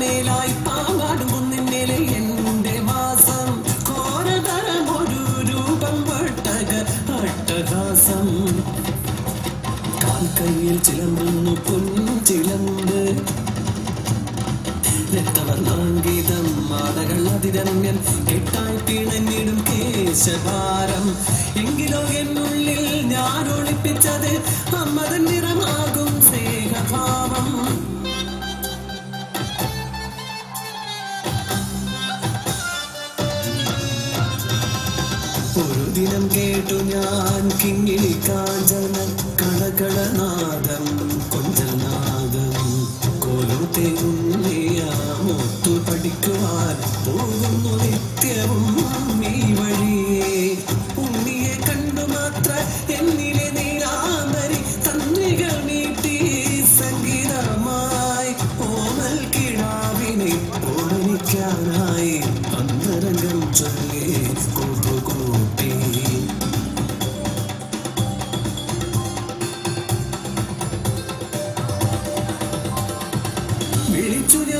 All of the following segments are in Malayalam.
മലമേലായി പാവാടും കുന്നിന്മേലെ എന്റെ വാസം. കോരതരം ഒരു രൂപം പെട്ടക അട്ടഹാസം. കാൽക്കൈയിൽ ചിലമ്പുന്നു പുഞ്ചിലമ്പ്. രക്തവർണാങ്കിതം മാടകൾ അതിരമ്യൻ. കെട്ടായി പിണഞ്ഞിടും കേശഭാരം. എങ്കിലോ എന്നുള്ളിൽ ഞാൻ ഒളിപ്പിച്ചത് ദിനം കേട്ടു ഞാൻ കിങ്ങിണി കാഞ്ചന കളകളനാദം കൊഞ്ചനാദം കോലുത്തേങ്ങിയ മുത്തു പഠിക്കുവാൻ പോകുന്നു നിത്യവും.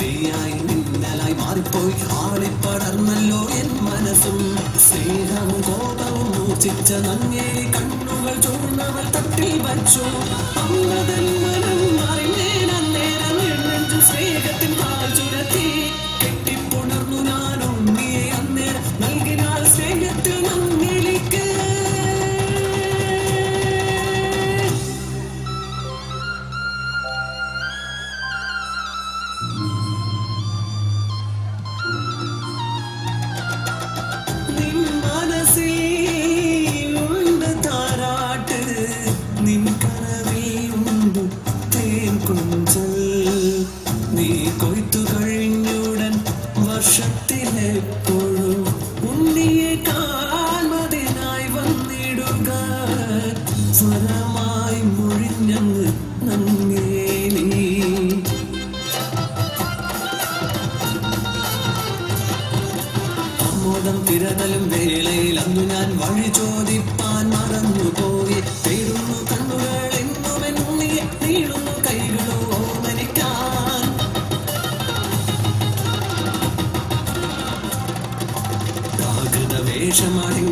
തീയായി മിന്നലായി എൻ നങ്ങേരി കണ്ണുകൾ ചോർന്നവൾ തട്ടിൽ വച്ചു. അമ്മതൻ മനം നീ കൊയ്ത്തു കഴിഞ്ഞുടൻ വർഷത്തിലെപ്പോഴും ഉണ്ണിയെ കാൽമതിനായി വന്നിടുക. സ്വരമായി മുഴിഞ്ഞങ്ങ് നങ്ങേ നീ. ആമോദം തിരതലും വേളയിൽ അന്നു ഞാൻ വഴി ചോദിപ്പാൻ മറന്നുപോയി. തേടുന്നു കണ്ണുകൾ എന്നുമെൻ ഉണ്ണിയെ Shamahi